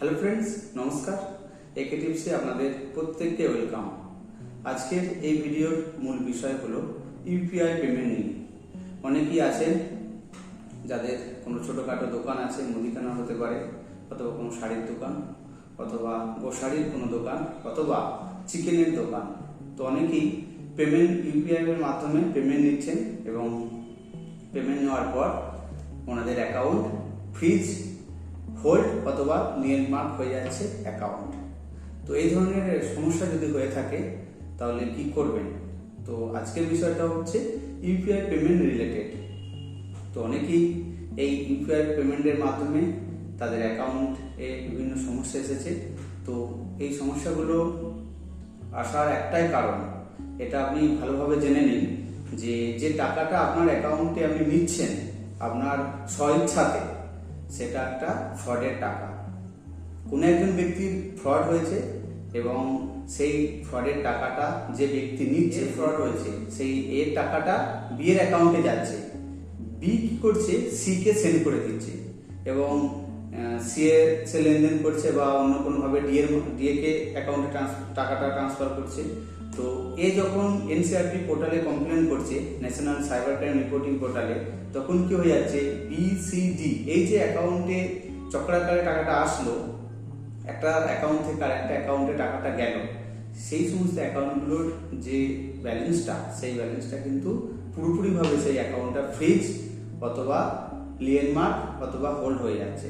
Hello friends নমস্কার। একে টিপসে আপনাদের প্রত্যেককে ওয়েলকাম আজকের এই ভিডিওর মূল বিষয় হলো ইউপিআই পেমেন্ট নিয়ে। অনেকেই আছেন যাদের কোনো ছোটোখাটো দোকান আছে, মুদিখানা হতে পারে, অথবা কোনো শাড়ির দোকান, অথবা গোশাড়ির কোনো দোকান, অথবা চিকেনের দোকান। তো অনেকেই পেমেন্ট ইউপিআই এর মাধ্যমে পেমেন্ট নিচ্ছেন এবং পেমেন্ট নেওয়ার পর ওনাদের অ্যাকাউন্ট ফ্রিজ হোল্ড অথবা নিয়ন্ত্রণ হয়ে যাচ্ছে অ্যাকাউন্ট তো এই ধরনের সমস্যা যদি হয়ে থাকে, তাহলে কি করবেন? তো আজকের বিষয়টা হচ্ছে ইউপিআই পেমেন্ট রিলেটেড তো অনেকেই এই ইউপিআই পেমেন্টের মাধ্যমে তাদের অ্যাকাউন্টে বিভিন্ন সমস্যা এসেছে। তো এই সমস্যাগুলো আসার একটাই কারণ, এটা আপনি ভালোভাবে জেনে নিন, যে যে টাকাটা আপনার অ্যাকাউন্টে আপনি নিচ্ছেন, আপনার স্বইচ্ছাতে সেটা একটা ফ্রডের টাকা। কোনো একজন ব্যক্তির ফ্রড হয়েছে এবং সেই ফ্রডের টাকাটা যে ব্যক্তি নিচ্ছে ফ্রড হয়েছে সেই এর টাকাটা বিয়ের অ্যাকাউন্টে যাচ্ছে। বি কি করছে? সি কে সেন্ড করে দিচ্ছে এবং সি এ সে লেনদেন করছে বা অন্য কোনোভাবে ডি ডিএর ডিএ কে অ্যাকাউন্টে টাকাটা ট্রান্সফার করছে। তো এ যখন এনসিআরপি পোর্টালে কমপ্লেন করছে ন্যাশনাল সাইবার ক্রাইম রিপোর্টিং পোর্টালে তখন কি হয়ে যাচ্ছে? বি সি ডি এই যে অ্যাকাউন্টে চক্রাকারে টাকাটা আসলো, একটা অ্যাকাউন্ট থেকে আর একটা অ্যাকাউন্টে টাকাটা গেল, সেই সমস্ত অ্যাকাউন্টগুলোর যে ব্যালেন্সটা সেই ব্যালেন্সটা কিন্তু পুরোপুরিভাবে সেই অ্যাকাউন্টটা ফ্রিজ অথবা লিয়েনমার্ক অথবা হোল্ড হয়ে যাচ্ছে।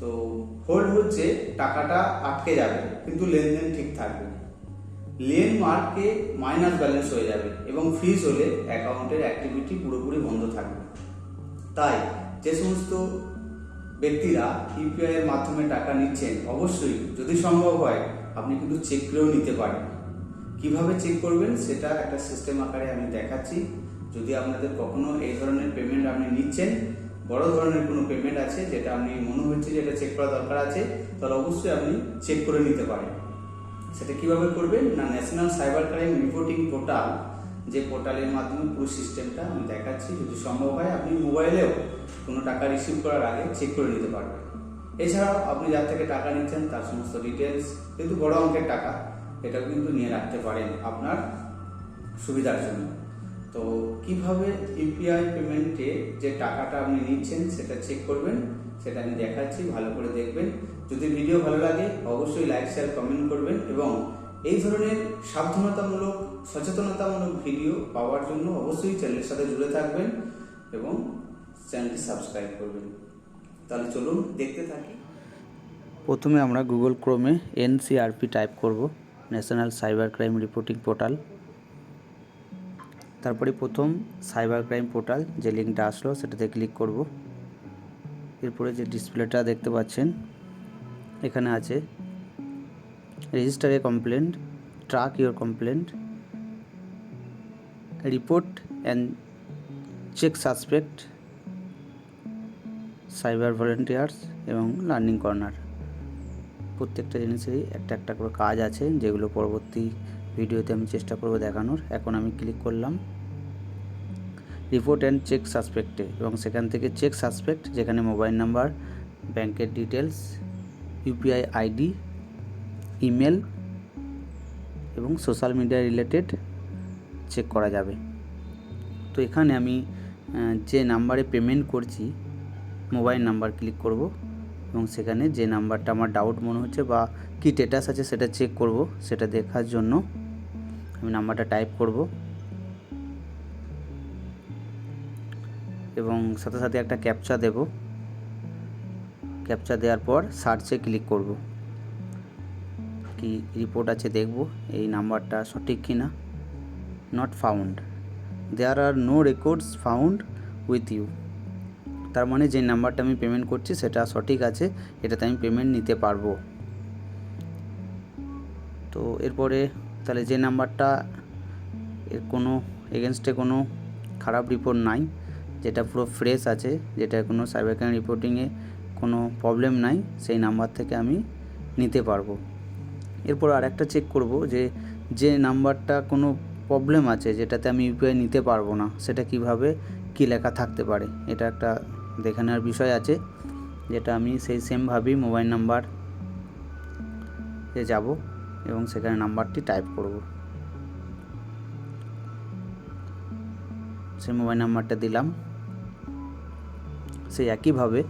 তো হোল্ড হচ্ছে, টাকাটা আটকে যাবে, কিন্তু লেনদেন ঠিক থাকবে লেন মার্কে মাইনাস ব্যালেন্স হয়ে যাবে এবং ফ্রিজ হলে অ্যাকাউন্টের অ্যাক্টিভিটি পুরোপুরি বন্ধ থাকবে। তাই যে সমস্ত ব্যক্তিরা ইউপিআই এর মাধ্যমে টাকা নিচ্ছেন, অবশ্যই যদি সম্ভব হয়, আপনি কিন্তু চেক করেও নিতে পারেন। কীভাবে চেক করবেন সেটা একটা সিস্টেম আকারে আমি দেখাচ্ছি। যদি আপনাদের কখনো এই ধরনের পেমেন্ট আপনি নিচ্ছেন, বড় ধরনের কোনো পেমেন্ট আছে যেটা আপনি মনে হচ্ছে যেটা চেক করা দরকার আছে, তাহলে অবশ্যই আপনি চেক করে নিতে পারেন। সেটা কীভাবে করবেন? না national cyber crime reporting portal যে পোর্টালের মাধ্যমে পুরো সিস্টেমটা আমি দেখাচ্ছি। যদি সম্ভব হয়, আপনি মোবাইলেও কোনো টাকা রিসিভ করার আগে চেক করে নিতে পারবেন। এছাড়াও আপনি যার থেকে টাকা নিচ্ছেন, তার সমস্ত ডিটেলস যেহেতু বড় অঙ্কের টাকা, এটাও কিন্তু নিয়ে রাখতে পারেন আপনার সুবিধার জন্য। তো কীভাবে ইউপিআই পেমেন্টে যে টাকাটা আপনি নিচ্ছেন, সেটা চেক করবেন, সেটা আমি দেখাচ্ছি, ভালো করে দেখবেন। যদি ভিডিও ভালো লাগে, অবশ্যই লাইক শেয়ার কমেন্ট করবেন এবং এই ধরনের সাবধানতামূলক, সচেতনতামূলক ভিডিও পাওয়ার জন্য অবশ্যই চ্যানেলের সাথে জুড়ে থাকবেন এবং চ্যানেলটি সাবস্ক্রাইব করবেন। তাহলে চলুন দেখতে থাকি। প্রথমে আমরা গুগল ক্রোমে এনসিআরপি টাইপ করব national cyber crime reporting portal তারপরে প্রথম সাইবার ক্রাইম পোর্টাল যে লিঙ্কটা আসলো সেটাতে ক্লিক করব। এরপরে যে ডিসপ্লেটা দেখতে পাচ্ছেন এখানে আছে। Register a complaint track your complaint report and check suspect cyber volunteers এবং লার্নিং কর্নার প্রত্যেকটা জিনিসেরই একটা একটা করে কাজ আছে, যেগুলো পরবর্তী ভিডিওতে আমি চেষ্টা করব দেখানোর। এখন আমি ক্লিক করলাম। রিপোর্ট অ্যান্ড চেক সাসপেক্টে এবং সেখান থেকে চেক সাসপেক্ট যেখানে মোবাইল নাম্বার ব্যাংকের ডিটেলস ইউপিআই আইডি ইমেল এবং সোশ্যাল মিডিয়া রিলেটেড চেক করা যাবে। তো এখানে আমি যে নাম্বারে পেমেন্ট করছি, মোবাইল নাম্বার ক্লিক করব এবং সেখানে যে নাম্বারটা আমার ডাউট মনে হচ্ছে বা কী স্টেটাস আছে সেটা চেক করব, সেটা দেখার জন্য আমি নাম্বারটা টাইপ করব এবং সাথে সাথে একটা ক্যাপচা দেব। ক্যাপচা দেওয়ার পর সার্চে ক্লিক করব। কি রিপোর্ট আছে দেখব, এই নাম্বারটা সঠিক কি না not found there are no records found with you তার মানে যে নাম্বারটা আমি পেমেন্ট করছি সেটা সঠিক আছে, এটাতে আমি পেমেন্ট নিতে পারব। তো এরপরে তাহলে যে নাম্বারটা এর কোনো এগেনস্টে কোনো খারাপ রিপোর্ট নাই, যেটা পুরো ফ্রেশ আছে, যেটা কোনো সাইবার ক্রাইম রিপোর্টিংয়ে কোনো প্রবলেম নাই, সেই নাম্বার থেকে আমি নিতে পারব। এরপর আর একটা চেক করব যে যে নাম্বারটা কোনো প্রবলেম আছে যেটাতে আমি ইউপিআই নিতে পারব না, সেটা কীভাবে, কী লেখা থাকতে পারে? এটা একটা দেখে নেওয়ার বিষয় আছে, যেটা আমি সেই সেমভাবেই মোবাইল নাম্বার এ যাব এবং সেখানে নাম্বারটি টাইপ করব। সেই মোবাইল নাম্বারটা দিলাম। সেই একইভাবে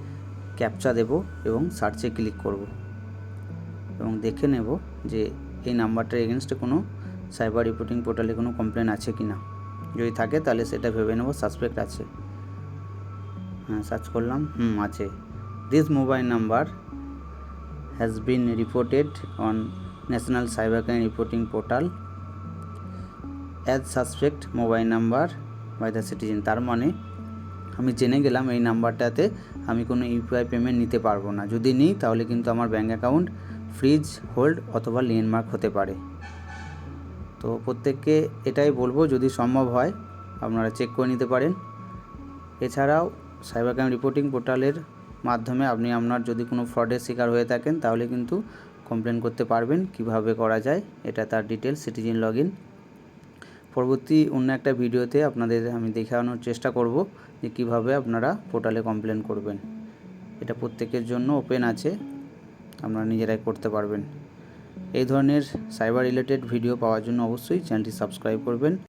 ক্যাপচা দেব এবং সার্চে ক্লিক করব। এবং দেখে নেব যে এই নাম্বারটার এগেনস্টে কোনো সাইবার রিপোর্টিং পোর্টালে কোনো কমপ্লেন আছে কি না। যদি থাকে তাহলে সেটা ভেবে নেব, সাসপেক্ট আছে। হ্যাঁ সার্চ করলাম, হুম, আছে। This mobile number has been reported on national cyber crime reporting portal as suspect mobile number by the citizen তার মানে আমি জেনে গেলাম এই নাম্বারটাতে আমি কোনো ইউপিআই পেমেন্ট নিতে পারব না। যদি নিই, তাহলে কিন্তু আমার ব্যাঙ্ক অ্যাকাউন্ট ফ্রিজ হোল্ড অথবা লেনমার্ক হতে পারে। তো প্রত্যেককে এটাই বলব, যদি সম্ভব হয়, আপনারা চেক করে নিতে পারেন। এছাড়াও সাইবার ক্রাইম রিপোর্টিং পোর্টালের মাধ্যমে আপনি আপনার যদি কোনো ফ্রডের শিকার হয়ে থাকেন, তাহলে কিন্তু কমপ্লেন করতে পারবেন, কীভাবে করা যায়, এটা তার ডিটেলস সিটিজেন লগ ইন পরবর্তী অন্য একটা ভিডিওতে আপনাদের আমি দেখানোর চেষ্টা করব যে কীভাবে আপনারা পোর্টালে কমপ্লেন করবেন। এটা প্রত্যেকের জন্য ওপেন আছে, আপনারা নিজেরাই করতে পারবেন। এই ধরনের সাইবার রিলেটেড ভিডিও পাওয়ার জন্য অবশ্যই চ্যানেলটি সাবস্ক্রাইব করবেন।